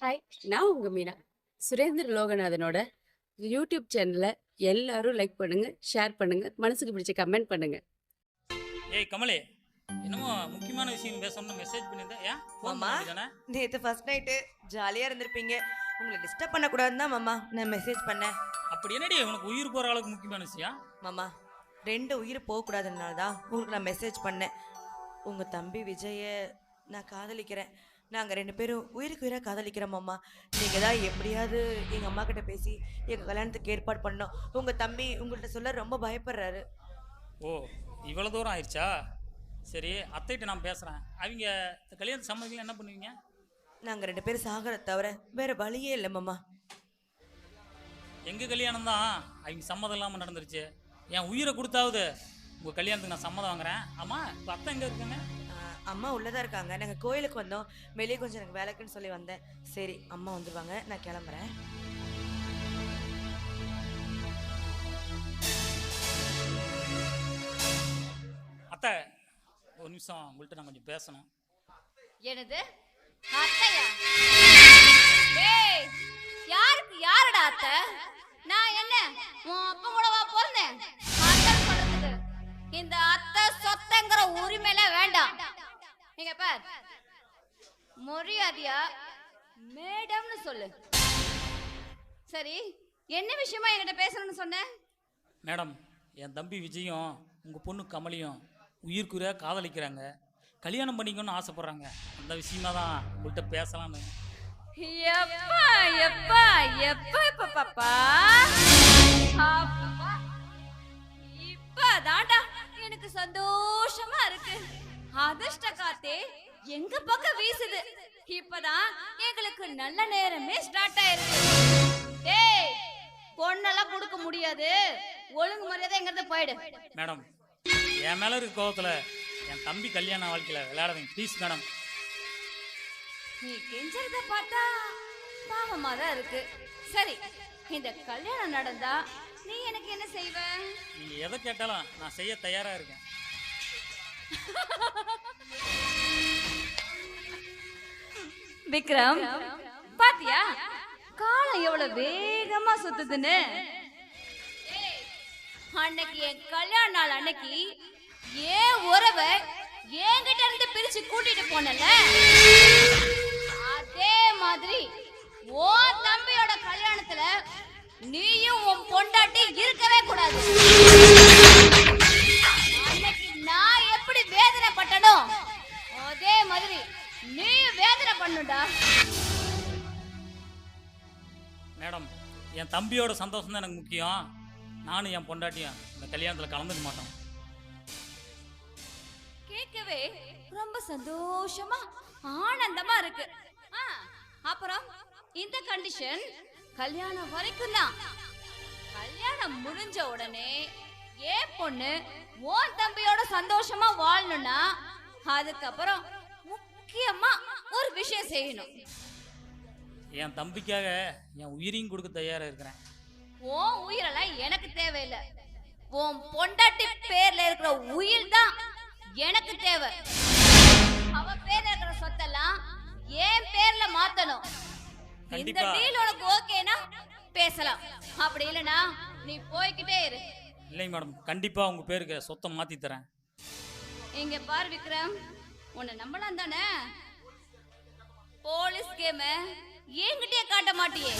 Hi நான் உங்க Meena. Surendra லோகநாதனோட YouTube சேனலை எல்லாரும் லைக் பண்ணுங்க ஷேர் பண்ணுங்க மனசுக்கு பிடிச்ச கமெண்ட் பண்ணுங்க. ஏய் கமலே என்னமோ முக்கியமான விஷயம் பேசணும்னு மெசேஜ் பண்ணியிருந்தேன். ஏன்? ஃபோன் மாமா. நேற்று ஃபர்ஸ்ட் நைட்டு ஜாலியாக இருந்திருப்பீங்க. உங்களை டிஸ்டர்ப் பண்ணக்கூடாதுன்னு தான் மாமா நான் மெசேஜ் பண்ணேன். அப்படி என்னடி? உனக்கு உயிர் போகிற அளவுக்கு முக்கியமான விஷயம்? மாமா ரெண்டு உயிர் போகக்கூடாதுனால தான் உங்களுக்கு நான் மெசேஜ் பண்ணேன். உங்கள் தம்பி விஜயை நான் காதலிக்கிறேன். நாங்கள் ரெண்டு பேரும் உயிருக்கு உயிராக காதலிக்கிறோம் மாமா. நீங்கள் தான் எப்படியாவது எங்கள் அம்மா கிட்ட பேசி எங்கள் கல்யாணத்துக்கு ஏற்பாடு பண்ணோம் உங்கள் தம்பி உங்கள்கிட்ட சொல்ல ரொம்ப பயப்படுறாரு. ஓ இவ்வளோ தூரம் ஆயிடுச்சா? சரி அத்தைகிட்ட நான் பேசுகிறேன் அவங்க கல்யாணத்து சம்மதிக்கலாம் என்ன பண்ணுவீங்க? நாங்கள் ரெண்டு பேரும் சாகிறத தவிர வேறு வழியே இல்லை மாமா. எங்கள் கல்யாணம் தான்? அவங்க சம்மதம் இல்லாமல் நடந்துருச்சு. என் உயிரை கொடுத்தாவது உங்கள் கல்யாணத்துக்கு நான் சம்மதம் வாங்குறேன். ஆமாம் இப்போ அத்தை எங்கே இருக்காங்க? அம்மா உள்ளதா இருக்காங்க. நாங்கள் கோயிலுக்கு வந்தோம். வெளியே கொஞ்சம் எனக்கு வேலைக்குன்னு சொல்லி வந்தேன். சரி அம்மா வந்துருவாங்க. நான் கிளம்புறேன். அத்தை ஒரு நிமிஷம் உங்கள்கிட்ட நான் கொஞ்சம் பேசணும். என்னது? அத்தையா? நீங்க பார். மரியாதையா? மேடம்னு சொல்லு. சரி என்ன விஷயமா என்கிட்ட பேசணும்னு சொன்ன? மேடம் என் தம்பி விஜயும் உங்கள் பொண்ணு கமலியும் உயிர்க்குறியாக காதலிக்கிறாங்க. கல்யாணம் பண்ணிக்கணும்னு ஆசைப்பட்றாங்க. அந்த விஷயமா தான் உங்கள்கிட்ட பேசலான்னு எப்பா எப்பா எப்பா எப்பா பாப்பா? அப்பா. இப்பதான்டா எனக்கு சந்தோஷமா. அதிர்ஷ்ட காத்தே எங்க பக்கம் வீசுது. இப்பதான் எங்களுக்கு நல்ல நேரமே ஸ்டார்ட் ஆயிருக்கு. டேய் பொண்ணெல்லாம் கொடுக்க முடியாது. ஒழுங்கு மரியாதை எங்க இருந்து போயிடு. மேடம் என் மேலே இருக்க கோவத்தில் என் தம்பி கல்யாண வாழ்க்கையில் விளையாடாதீங்க ப்ளீஸ் மேடம். நீ கெஞ்சறத பார்த்தா பாவமா தான் இருக்கு. சரி இந்த கல்யாணம் நடந்தா நீ எனக்கு என்ன செய்வ? நீங்கள் எதை கேட்டாலும் நான் செய்ய தயாராக இருக்கேன். விக்ரம் பாத்தியா? காலம் எவ்வளவு வேகமா சுத்துதுன்னு. அன்னைக்கு என் கல்யாண நாள் அன்னைக்கு ஏன் உறவை என்கிட்ட இருந்து பிரிச்சு கூட்டிட்டு போனல அதே மாதிரி ஓ தம்பியோட கல்யாணத்துல நீயும் உன் பொண்டாட்டி இருக்கவே கூடாது. மேடம் என் தம்பியோட சந்தோஷம் தான் எனக்கு முக்கியம். நானும் என் பொண்டாட்டியும் இந்த கல்யாணத்தில் கலந்துக்க மாட்டோம். கேட்கவே ரொம்ப சந்தோஷமா ஆனந்தமா இருக்கு. அப்புறம் இந்த கண்டிஷன் கல்யாணம் வரைக்கும் தான். கல்யாணம் முடிஞ்ச உடனே ஏ பொண்ணு உன் தம்பியோட சந்தோஷமா வாழணும்னா அதுக்கப்புறம் முக்கியமா ஒரு விஷயம் செய்யணும். என் தம்பிக்காக என் உயிரையும் கொடுக்க தயாராக இருக்கிறேன். உன் உயிரெல்லாம் எனக்கு தேவையில்லை. உன் பொண்டாட்டி பேர்ல இருக்கிற உயிர் தான் எனக்கு தேவை. அவ பேர்ல இருக்கிற சொத்தெல்லாம் என் பேர்ல மாத்தணும். இந்த கண்டிப்பா. டீல் உனக்கு ஓகேனா பேசலாம். அப்படி இல்லனா நீ போய்கிட்டே இரு. இல்லைங்க மேடம் கண்டிப்பாக உங்கள் பேருக்கு சொத்தை மாற்றி தரேன். இங்க பார் விக்ரம் உன்னை நம்பலாம் தானே? போலீஸ் கேம. என்கிட்டயே காட்ட மாட்டியே.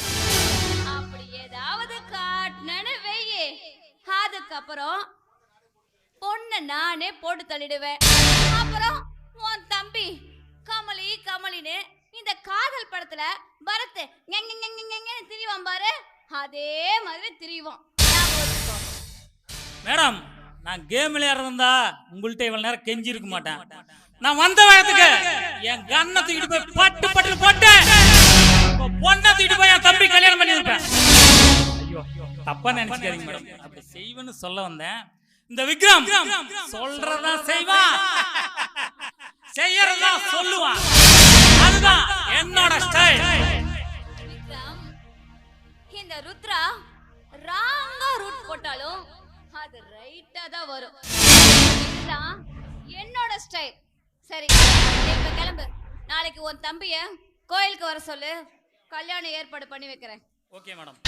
அப்படி ஏதாவது காட்டினு வெய்யே அதுக்கப்புறம் பொண்ணை நானே போட்டு தள்ளிடுவேன். அப்புறம் உன் தம்பி கமலி கமலின்னு இந்த காதல் படத்துல பரத் திரிவான் பாரு. அதே மாதிரி திரிவான். மேடம் நான் கேம் விளையாடுறதா உங்கள்கிட்ட இவ்வளவு நேரம் கெஞ்சி இருக்க மாட்டேன். நான் வந்த வயதுக்கு என் கண்ணை தூக்கிட்டு போய் பட்டு பட்டு போட்டேன். பொண்ணை தூக்கிட்டு போய் என் தம்பி கல்யாணம் பண்ணியிருப்பேன். வைப்பேன் ஐயோ தப்பா நினைச்சுக்காதீங்க மேடம். அப்படி செய்வேன்னு சொல்ல வந்தேன். இந்த விக்ரம் சொல்றதா செய்வான் செய்யறதா சொல்லுவான் அதுதான் என்னோட ஸ்டைல் இந்த ருத்ரா ராங்கா ரூட் போட்டாலும் அது ரைட்டா தான் வரும். இதுதான் என்னோட ஸ்டைல் சரி நீ இப்ப கிளம்பு. நாளைக்கு உன் தம்பிய கோயிலுக்கு வர சொல்லு. கல்யாணம் ஏற்பாடு பண்ணி வைக்கிறேன். Okay madam.